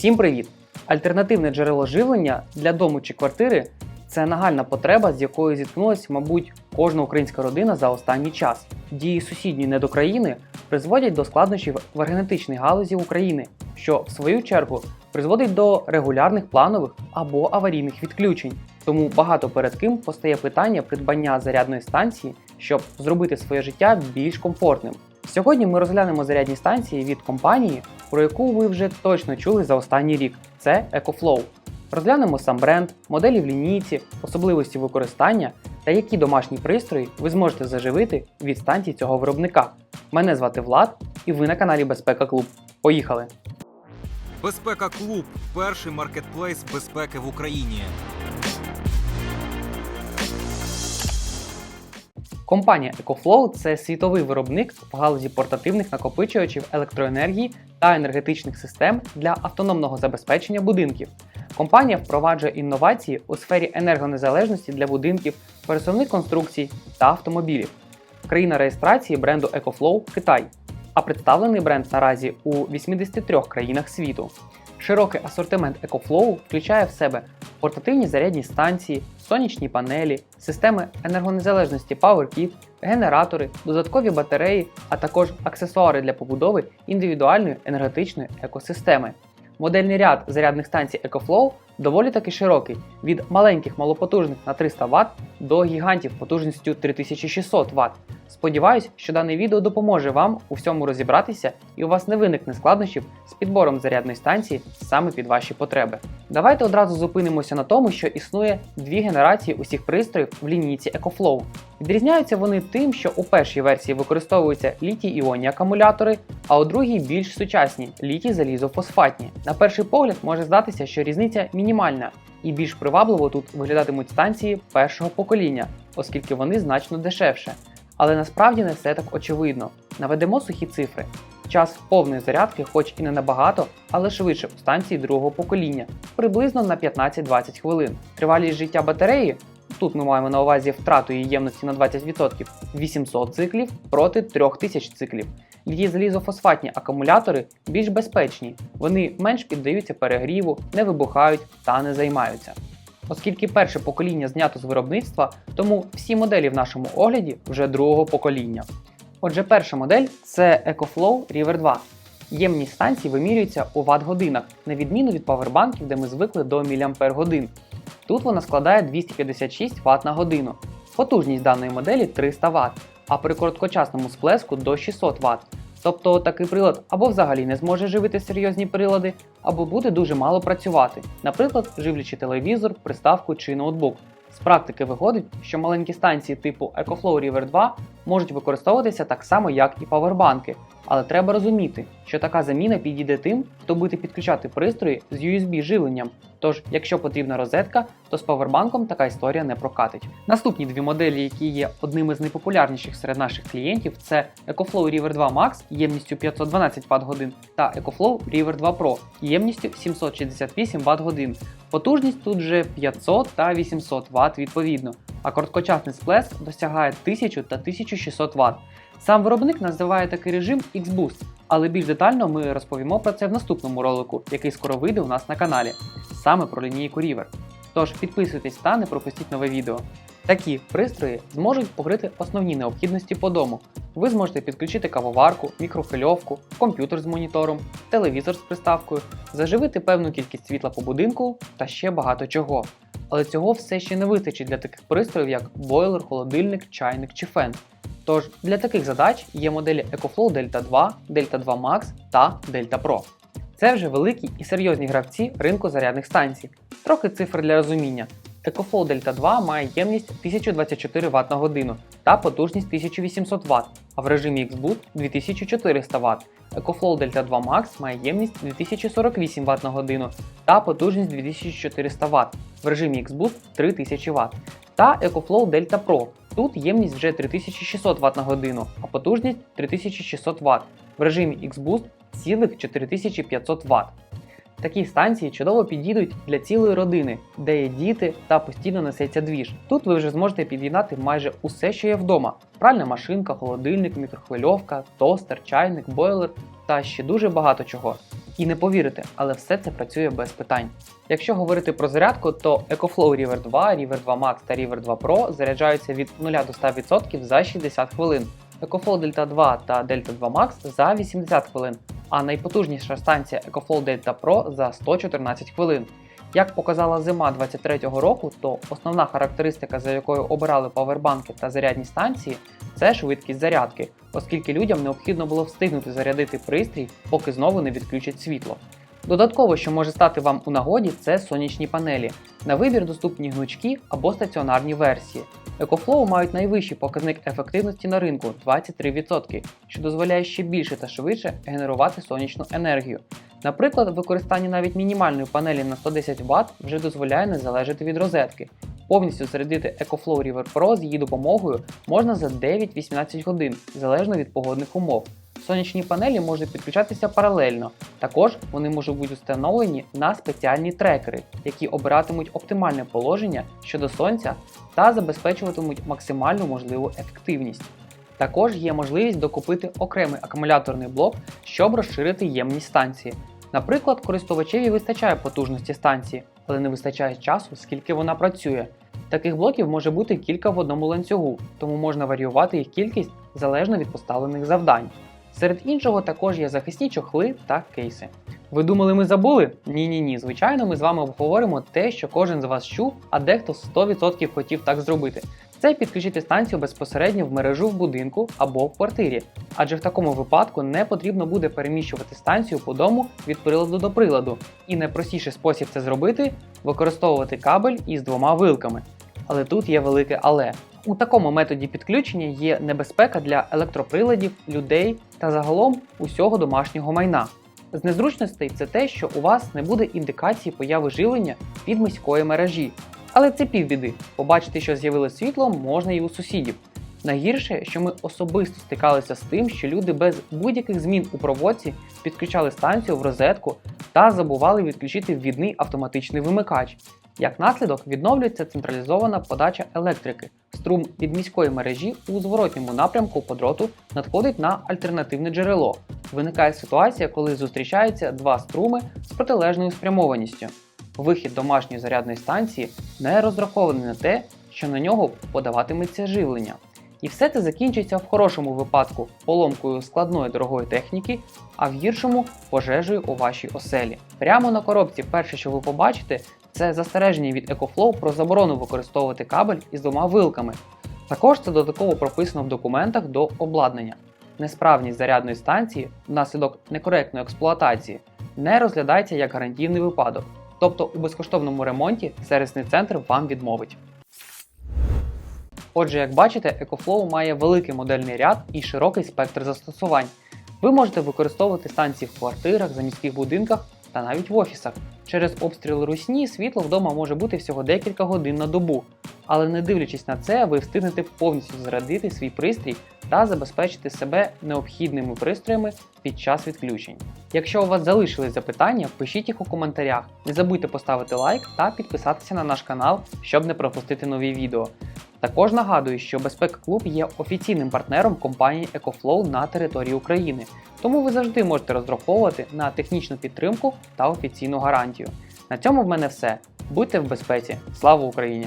Всім привіт! Альтернативне джерело живлення для дому чи квартири це нагальна потреба, з якою зіткнулася, мабуть, кожна українська родина за останній час. Дії сусідньої недокраїни призводять до складнощів в енергетичній галузі України, що в свою чергу призводить до регулярних планових або аварійних відключень. Тому багато перед ким постає питання придбання зарядної станції, щоб зробити своє життя більш комфортним. Сьогодні ми розглянемо зарядні станції від компанії, про яку ви вже точно чули за останній рік. Це EcoFlow. Розглянемо сам бренд, моделі в лінійці, особливості використання та які домашні пристрої ви зможете заживити від станцій цього виробника. Мене звати Влад, і ви на каналі Безпека Клуб. Поїхали! Безпека Клуб перший маркетплейс безпеки в Україні. Компанія EcoFlow – це світовий виробник в галузі портативних накопичувачів електроенергії та енергетичних систем для автономного забезпечення будинків. Компанія впроваджує інновації у сфері енергонезалежності для будинків, пересувних конструкцій та автомобілів. Країна реєстрації бренду EcoFlow Китай, а представлений бренд наразі у 83 країнах світу. Широкий асортимент EcoFlow включає в себе портативні зарядні станції, сонячні панелі, системи енергонезалежності PowerKit, генератори, додаткові батареї, а також аксесуари для побудови індивідуальної енергетичної екосистеми. Модельний ряд зарядних станцій EcoFlow доволі таки широкий від маленьких малопотужних на 300 Вт до гігантів потужністю 3600 Вт. Сподіваюсь, що дане відео допоможе вам у всьому розібратися і у вас не виникне складнощів з підбором зарядної станції саме під ваші потреби. Давайте одразу зупинимося на тому, що існує дві генерації усіх пристроїв в лінійці EcoFlow. Відрізняються вони тим, що у першій версії використовуються літій-іонні акумулятори, а у другій більш сучасні літій залізофосфатні. На перший погляд може здатися, що різниця мінімальна, і більш привабливо тут виглядатимуть станції першого покоління, оскільки вони значно дешевше. Але насправді не все так очевидно. Наведемо сухі цифри. Час повної зарядки, хоч і не набагато, але швидше у станції другого покоління, приблизно на 15-20 хвилин. Тривалість життя батареї. Тут ми маємо на увазі втрату її ємності на 20% 800 циклів проти 3000 циклів. Літій залізофосфатні акумулятори більш безпечні, вони менш піддаються перегріву, не вибухають та не займаються. Оскільки перше покоління знято з виробництва, тому всі моделі в нашому огляді вже другого покоління. Отже, перша модель це EcoFlow River 2. Ємність станції вимірюється у Вт-годинах, на відміну від павербанків, де ми звикли до мАч. Тут вона складає 256 Вт на годину. Потужність даної моделі 300 Вт, а при короткочасному сплеску до 600 Вт. Тобто такий прилад або взагалі не зможе живити серйозні прилади, або буде дуже мало працювати, наприклад, живлячи телевізор, приставку чи ноутбук. З практики виходить, що маленькі станції типу EcoFlow River 2 можуть використовуватися так само, як і павербанки, але треба розуміти, що така заміна підійде тим, хто буде підключати пристрої з USB живленням. Тож, якщо потрібна розетка, то з павербанком така історія не прокатить. Наступні дві моделі, які є одними з найпопулярніших серед наших клієнтів, це EcoFlow River 2 Max ємністю 512 Вт годин та EcoFlow River 2 Pro ємністю 768 Вт годин. Потужність тут вже 500 та 800 Вт відповідно, а короткочасний сплеск досягає 1000 та 1600 Вт. Сам виробник називає такий режим X-Boost, але більш детально ми розповімо про це в наступному ролику, який скоро вийде у нас на каналі, саме про лінійку River. Тож підписуйтесь та не пропустіть нове відео. Такі пристрої зможуть покрити основні необхідності по дому. Ви зможете підключити кавоварку, мікрохвильовку, комп'ютер з монітором, телевізор з приставкою, заживити певну кількість світла по будинку та ще багато чого. Але цього все ще не вистачить для таких пристроїв, як бойлер, холодильник, чайник чи фен. Тож для таких задач є моделі EcoFlow Delta 2, Delta 2 Max та Delta Pro. Це вже великі і серйозні гравці ринку зарядних станцій. Трохи цифр для розуміння. EcoFlow Delta 2 має ємність 1024 Вт на годину та потужність 1800 Вт, а в режимі X-Boot 2400 Вт. EcoFlow Delta 2 Max має ємність 2048 Вт на годину та потужність 2400 Вт, в режимі X-Boot 3000 Вт. Та EcoFlow Delta Pro. Тут ємність вже 3600 Вт на годину, а потужність 3600 Вт. В режимі X-Boost цілих 4500 Вт. Такі станції чудово підійдуть для цілої родини, де є діти та постійно несеться двіж. Тут ви вже зможете під'єднати майже усе, що є вдома: пральна машинка, холодильник, мікрохвильовка, тостер, чайник, бойлер та ще дуже багато чого. І не повірите, але все це працює без питань. Якщо говорити про зарядку, то EcoFlow River 2, River 2 Max та River 2 Pro заряджаються від 0 до 100% за 60 хвилин. EcoFlow Delta 2 та Delta 2 Max за 80 хвилин, а найпотужніша станція EcoFlow Delta Pro за 114 хвилин. Як показала зима 23-го року, то основна характеристика, за якою обирали павербанки та зарядні станції, це швидкість зарядки, оскільки людям необхідно було встигнути зарядити пристрій, поки знову не відключать світло. Додатково, що може стати вам у нагоді, це сонячні панелі. На вибір доступні гнучкі або стаціонарні версії. EcoFlow мають найвищий показник ефективності на ринку 23%, що дозволяє ще більше та швидше генерувати сонячну енергію. Наприклад, використання навіть мінімальної панелі на 110 Вт вже дозволяє не залежати від розетки. Повністю зарядити EcoFlow River Pro з її допомогою можна за 9-18 годин, залежно від погодних умов. Сонячні панелі можуть підключатися паралельно. Також вони можуть бути встановлені на спеціальні трекери, які обиратимуть оптимальне положення щодо сонця та забезпечуватимуть максимальну можливу ефективність. Також є можливість докупити окремий акумуляторний блок, щоб розширити ємність станції. Наприклад, користувачеві вистачає потужності станції, але не вистачає часу, скільки вона працює. Таких блоків може бути кілька в одному ланцюгу, тому можна варіювати їх кількість залежно від поставлених завдань. Серед іншого також є захисні чохли та кейси. Ви думали, ми забули? Ні, ні, ні. Звичайно, ми з вами обговоримо те, що кожен з вас чув, а дехто 100% хотів так зробити. Це підключити станцію безпосередньо в мережу в будинку або в квартирі, адже в такому випадку не потрібно буде переміщувати станцію по дому від приладу до приладу. І найпростіший спосіб це зробити використовувати кабель із двома вилками. Але тут є велике але. У такому методі підключення є небезпека для електроприладів, людей та загалом усього домашнього майна. З незручностей це те, що у вас не буде індикації появи живлення від міської мережі. Але це півбіди. Побачити, що з'явилось світло, можна і у сусідів. Найгірше, що ми особисто стикалися з тим, що люди без будь-яких змін у проводці підключали станцію в розетку та забували відключити ввідний автоматичний вимикач. Як наслідок відновлюється централізована подача електрики. Струм від міської мережі у зворотньому напрямку по дроту надходить на альтернативне джерело. Виникає ситуація, коли зустрічаються два струми з протилежною спрямованістю. Вихід домашньої зарядної станції не розрахований на те, що на нього подаватиметься живлення. І все це закінчиться в хорошому випадку поломкою складної дорогої техніки, а в гіршому пожежею у вашій оселі. Прямо на коробці перше, що ви побачите, це застереження від EcoFlow про заборону використовувати кабель із двома вилками. Також це додатково прописано в документах до обладнання. Несправність зарядної станції внаслідок некоректної експлуатації не розглядається як гарантійний випадок, тобто у безкоштовному ремонті сервісний центр вам відмовить. Отже, як бачите, EcoFlow має великий модельний ряд і широкий спектр застосувань. Ви можете використовувати станції в квартирах, заміських будинках та навіть в офісах. Через обстріл русні світло вдома може бути всього декілька годин на добу. Але не дивлячись на це, ви встигнете повністю зарядити свій пристрій та забезпечити себе необхідними пристроями під час відключень. Якщо у вас залишились запитання, пишіть їх у коментарях. Не забудьте поставити лайк та підписатися на наш канал, щоб не пропустити нові відео. Також нагадую, що Безпека Клуб є офіційним партнером компанії EcoFlow на території України, тому ви завжди можете розраховувати на технічну підтримку та офіційну гарантію. На цьому в мене все. Будьте в безпеці. Слава Україні!